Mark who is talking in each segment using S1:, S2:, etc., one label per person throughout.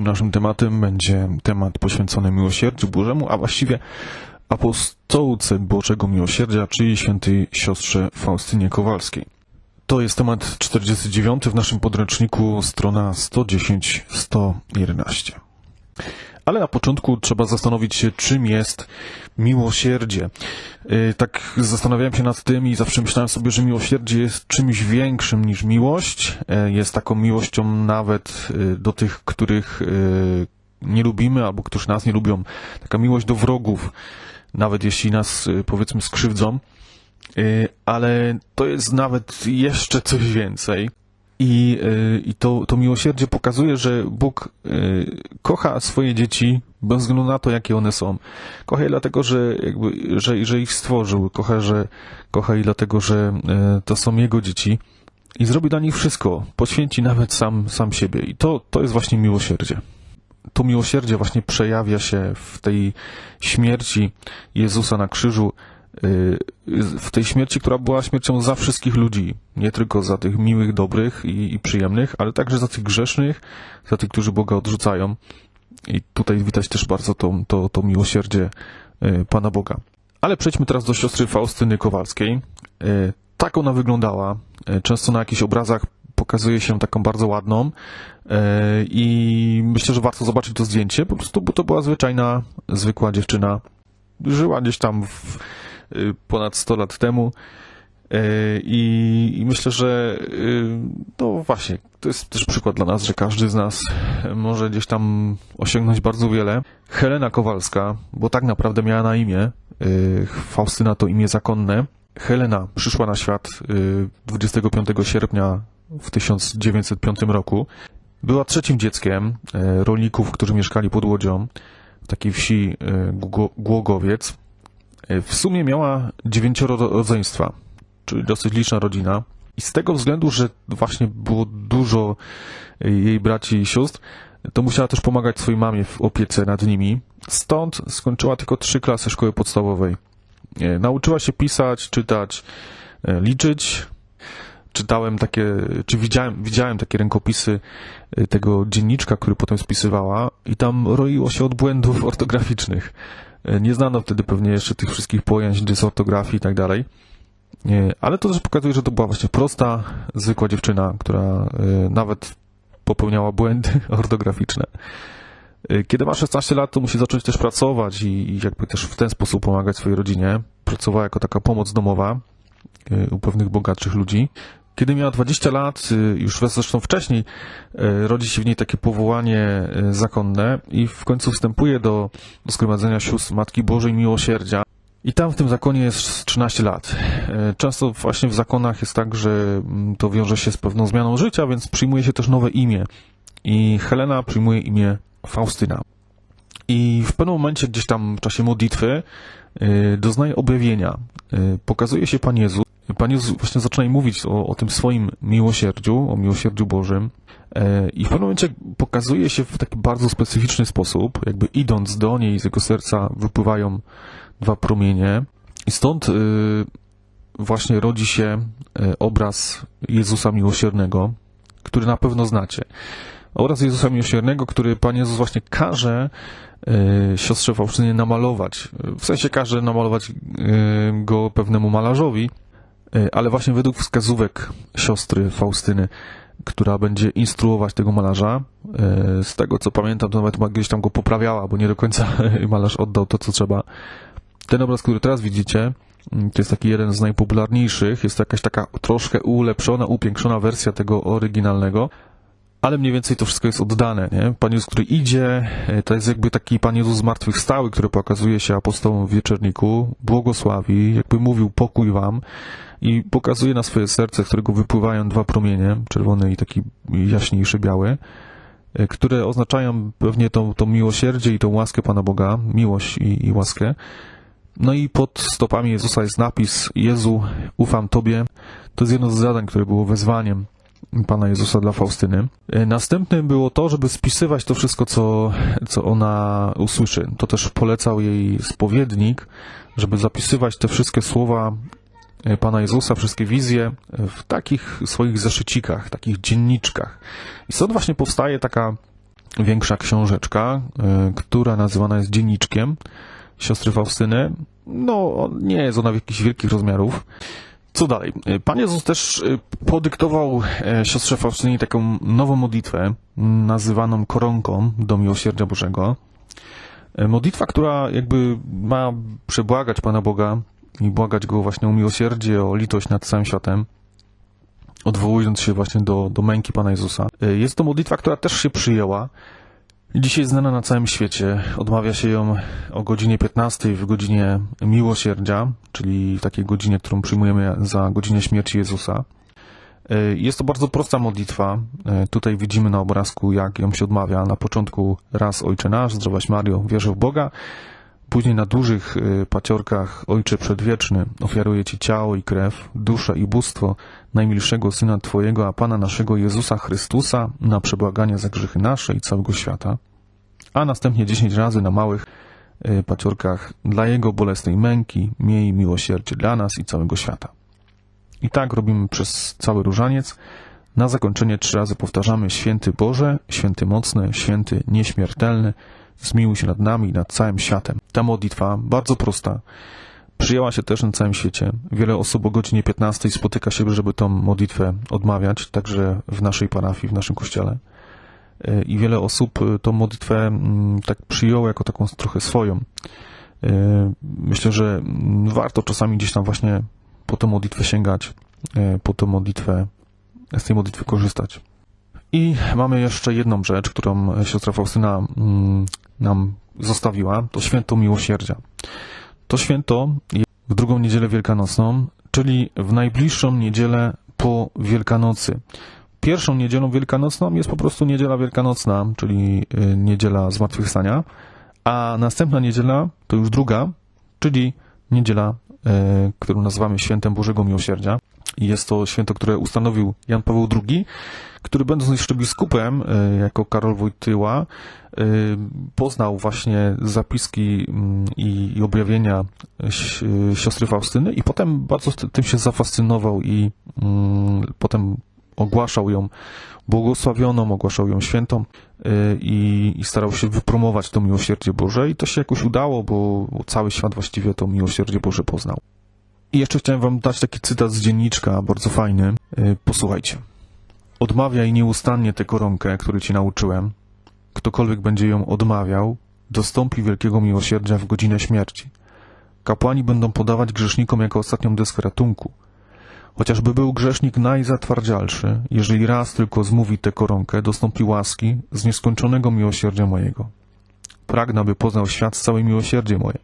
S1: Dzisiejszym naszym tematem będzie temat poświęcony miłosierdziu Bożemu, a właściwie apostołce Bożego Miłosierdzia, czyli świętej siostrze Faustynie Kowalskiej. To jest temat 49 w naszym podręczniku, strona 110-111. Ale na początku trzeba zastanowić się, czym jest miłosierdzie. Yy, Tak zastanawiałem się nad tym i zawsze myślałem sobie, że miłosierdzie jest czymś większym niż miłość. Yy, Jest taką miłością nawet yy, do tych, których yy, nie lubimy albo którzy nas nie lubią. Taka miłość do wrogów, nawet jeśli nas powiedzmy skrzywdzą. Ale to jest nawet jeszcze coś więcej. I, y, i to, to miłosierdzie pokazuje, że Bóg y, kocha swoje dzieci bez względu na to, jakie one są. Kocha je dlatego, że, jakby, że, że ich stworzył. Kocha, że, kocha je dlatego, że y, to są Jego dzieci. I zrobi dla nich wszystko. Poświęci nawet sam, sam siebie. I to, to jest właśnie miłosierdzie. To miłosierdzie właśnie przejawia się w tej śmierci Jezusa na krzyżu, w tej śmierci, która była śmiercią za wszystkich ludzi, nie tylko za tych miłych, dobrych i, i przyjemnych, ale także za tych grzesznych, za tych, którzy Boga odrzucają. I tutaj widać też bardzo to, to, to miłosierdzie y, Pana Boga. Ale przejdźmy teraz do siostry Faustyny Kowalskiej. Y, Tak ona wyglądała. Y, Często na jakichś obrazach pokazuje się taką bardzo ładną y, i myślę, że warto zobaczyć to zdjęcie, po prostu, bo to była zwyczajna, zwykła dziewczyna. Żyła gdzieś tam w, y, ponad 100 lat temu. Y, I, I myślę, że y, no właśnie, to jest też przykład dla nas, że każdy z nas może gdzieś tam osiągnąć bardzo wiele. Helena Kowalska, bo tak naprawdę miała na imię, y, Faustyna to imię zakonne. Helena przyszła na świat y, 25 sierpnia w 1905 roku. Była trzecim dzieckiem y, rolników, którzy mieszkali pod Łodzią w takiej wsi y, Gło- Głogowiec. W sumie miała dziewięcioro ro- rodzeństwa, czyli dosyć liczna rodzina. I z tego względu, że właśnie było dużo jej braci i sióstr, to musiała też pomagać swojej mamie w opiece nad nimi. Stąd skończyła tylko trzy klasy szkoły podstawowej. Y, Nauczyła się pisać, czytać, y, liczyć. Czytałem takie, czy widziałem, widziałem takie rękopisy y, tego dzienniczka, który potem spisywała i tam roiło się od błędów ortograficznych. Y, Nie znano wtedy pewnie jeszcze tych wszystkich pojęć dysortografii i tak dalej. Nie, Ale to też pokazuje, że to była właśnie prosta, zwykła dziewczyna, która y, nawet popełniała błędy ortograficzne. Kiedy ma 16 lat, to musi zacząć też pracować i, jakby też w ten sposób pomagać swojej rodzinie. Pracowała jako taka pomoc domowa u pewnych bogatszych ludzi. Kiedy miała 20 lat, y, już zresztą wcześniej, y, rodzi się w niej takie powołanie y, zakonne i w końcu wstępuje do, do Zgromadzenia Sióstr Matki Bożej Miłosierdzia. I tam w tym zakonie jest 13 lat. Często właśnie w zakonach jest tak, że mm, to wiąże się z pewną zmianą życia, więc przyjmuje się też nowe imię. I Helena przyjmuje imię Faustyna. I w pewnym momencie, gdzieś tam w czasie modlitwy, doznaje objawienia. Pokazuje się Pan Jezus. Pan właśnie zaczyna mówić o, o tym swoim miłosierdziu, o miłosierdziu Bożym. E, I w pewnym momencie pokazuje się w taki bardzo specyficzny sposób, jakby idąc do niej z jego serca wypływają dwa promienie. I stąd y, właśnie rodzi się y, obraz Jezusa Miłosiernego, który na pewno znacie. Obraz Jezusa Miłosiernego, który Pan Jezus właśnie każe y, siostrze Faustynie namalować. W sensie każe namalować go pewnemu malarzowi, ale właśnie według wskazówek siostry Faustyny, która będzie instruować tego malarza. Y, Z tego co pamiętam, to nawet gdzieś tam go poprawiała, bo nie do końca malarz oddał to, co trzeba. Ten obraz, który teraz widzicie, mm, to jest taki jeden z najpopularniejszych. Jest to jakaś taka troszkę ulepszona, upiększona wersja tego oryginalnego. Ale mniej więcej to wszystko jest oddane, nie? Pan Jezus, który idzie, e, to jest jakby taki Pan Jezus zmartwychwstały, który pokazuje się apostołom w wieczorniku, błogosławi, jakby mówił pokój wam i pokazuje na swoje serce, z którego wypływają dwa promienie, czerwony i taki jaśniejszy biały, e, które oznaczają pewnie tą, tą miłosierdzie i tą łaskę Pana Boga, miłość i, i łaskę. No i pod stopami Jezusa jest napis Jezu, ufam Tobie. To jest jedno z zadań, które było wezwaniem Pana Jezusa dla Faustyny. E, Następnym było to, żeby spisywać to wszystko, co, co ona usłyszy. To też polecał jej spowiednik, żeby zapisywać te wszystkie słowa e, Pana Jezusa, wszystkie wizje e, w takich swoich zeszycikach, takich dzienniczkach. I stąd właśnie powstaje taka większa książeczka, która nazywana jest Dzienniczkiem siostry Faustyny. No, nie jest ona jakichś wielkich rozmiarów. Co dalej? Y, Pan Jezus też y, podyktował e, siostrze Faustynie taką nową modlitwę, nazywaną koronką do miłosierdzia Bożego. E, Modlitwa, która jakby ma przebłagać Pana Boga i błagać Go właśnie o miłosierdzie, o litość nad całym światem, odwołując się właśnie do, do męki Pana Jezusa. E, Jest to modlitwa, która też się przyjęła. Dzisiaj znana na całym świecie. Odmawia się ją o godzinie 15 w godzinie miłosierdzia, czyli w takiej godzinie, którą przyjmujemy za godzinę śmierci Jezusa. E, Jest to bardzo prosta modlitwa. E, Tutaj widzimy na obrazku, jak ją się odmawia. Na początku raz Ojcze nasz, zdrowaś Mario, wierzę w Boga. Później na dużych e, paciorkach Ojcze Przedwieczny, ofiaruję Ci ciało i krew, duszę i bóstwo najmilszego Syna Twojego, a Pana naszego Jezusa Chrystusa na przebłaganie za grzechy nasze i całego świata. A następnie dziesięć razy na małych e, paciorkach dla Jego bolesnej męki, miej miłosierdzie dla nas i całego świata. I tak robimy przez cały różaniec. Na zakończenie trzy razy powtarzamy Święty Boże, Święty Mocny, Święty Nieśmiertelny, zmiłuj się nad nami i nad całym światem. Ta modlitwa, bardzo prosta, przyjęła się też na całym świecie. Wiele osób o godzinie 15 spotyka się, żeby tą modlitwę odmawiać, także w naszej parafii, w naszym kościele. I wiele osób e, tą modlitwę mm, tak przyjęło jako taką trochę swoją. E, Myślę, że mm, warto czasami gdzieś tam właśnie po tę modlitwę sięgać, e, po tę modlitwę, z tej modlitwy korzystać. I mamy jeszcze jedną rzecz, którą siostra Faustyna mm, nam zostawiła, to święto miłosierdzia. To święto w drugą niedzielę wielkanocną, czyli w najbliższą niedzielę po Wielkanocy. Pierwszą niedzielą wielkanocną jest po prostu niedziela wielkanocna, czyli y, niedziela zmartwychwstania, a następna niedziela to już druga, czyli niedziela, którą nazywamy Świętem Bożego Miłosierdzia. I jest to święto, które ustanowił Jan Paweł II, który będąc jeszcze biskupem, y, jako Karol Wojtyła, y, poznał właśnie zapiski mm, i, objawienia siostry Faustyny i potem bardzo ty- tym się zafascynował i mm, potem ogłaszał ją błogosławioną, ogłaszał ją świętą y, i, i starał się wypromować to miłosierdzie Boże i to się jakoś udało, bo, bo cały świat właściwie to miłosierdzie Boże poznał. I jeszcze chciałem wam dać taki cytat z dzienniczka, bardzo fajny. Y, Posłuchajcie. Odmawiaj nieustannie tę koronkę, której ci nauczyłem. Ktokolwiek będzie ją odmawiał, dostąpi wielkiego miłosierdzia w godzinę śmierci. Kapłani będą podawać grzesznikom jako ostatnią deskę ratunku. Chociażby był grzesznik najzatwardzialszy, jeżeli raz tylko zmówi tę koronkę, dostąpi łaski z nieskończonego miłosierdzia mojego. Pragnę, by poznał świat całe miłosierdzie moje.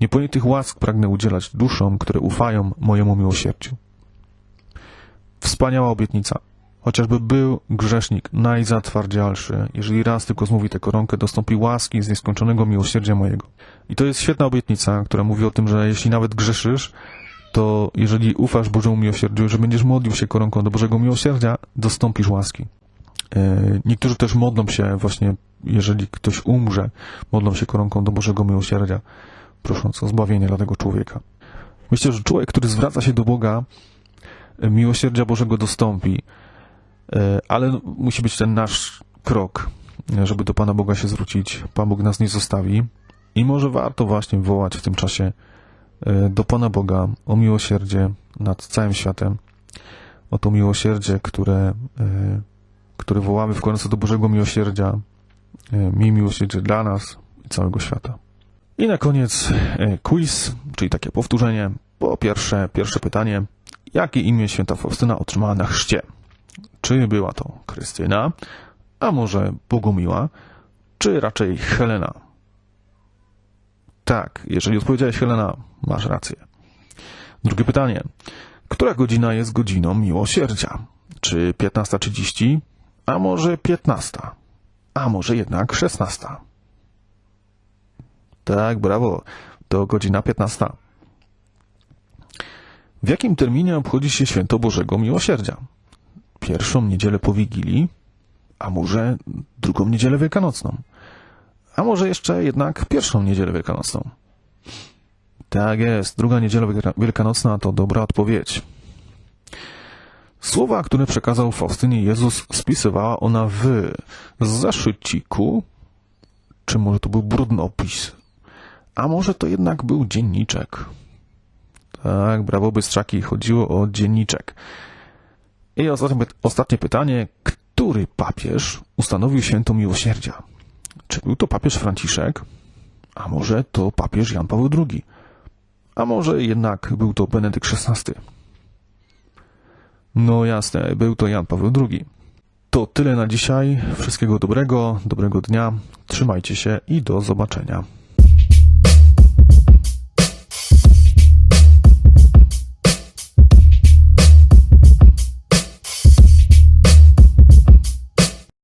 S1: Niepojętych łask pragnę udzielać duszom, które ufają mojemu miłosierdziu. Wspaniała obietnica. Chociażby był grzesznik najzatwardzialszy, jeżeli raz tylko zmówi tę koronkę, dostąpi łaski z nieskończonego miłosierdzia mojego. I to jest świetna obietnica, która mówi o tym, że jeśli nawet grzeszysz, to jeżeli ufasz Bożemu miłosierdziu, że będziesz modlił się koronką do Bożego miłosierdzia, dostąpisz łaski. E, Niektórzy też modlą się właśnie, jeżeli ktoś umrze, modlą się koronką do Bożego miłosierdzia, prosząc o zbawienie dla tego człowieka. Myślę, że człowiek, który zwraca się do Boga, e, miłosierdzia Bożego dostąpi, E, ale musi być ten nasz krok, żeby do Pana Boga się zwrócić. Pan Bóg nas nie zostawi i może warto właśnie wołać w tym czasie do Pana Boga o miłosierdzie nad całym światem, o to miłosierdzie, które, e, które wołamy w końcu do Bożego miłosierdzia. E, Miej miłosierdzie dla nas i całego świata. I na koniec e, quiz, czyli takie powtórzenie. Po pierwsze, pierwsze pytanie. Jakie imię święta Faustyna otrzymała na chrzcie? Czy była to Krystyna, a może Bogumiła, czy raczej Helena? Tak, jeżeli odpowiedziałeś Helena, masz rację. Drugie pytanie. Która godzina jest godziną miłosierdzia? Czy 15.30, a może 15? A może jednak 16? Tak, brawo. To godzina 15. W jakim terminie obchodzi się święto Bożego Miłosierdzia? Pierwszą niedzielę po Wigilii, a może drugą niedzielę wielkanocną? A może jeszcze jednak pierwszą niedzielę wielkanocną? Tak jest, druga niedziela wielka- wielkanocna to dobra odpowiedź. Słowa, które przekazał Faustynie Jezus, spisywała ona w zeszyciku, czy może to był brudnopis, a może to jednak był dzienniczek. Tak, brawo bystrzaki, chodziło o dzienniczek. I ostatnie pytanie, który papież ustanowił święto miłosierdzia? Czy był to papież Franciszek? A może to papież Jan Paweł II? A może jednak był to Benedykt XVI? No jasne, był to Jan Paweł II. To tyle na dzisiaj. Wszystkiego dobrego, dobrego dnia. Trzymajcie się i do zobaczenia.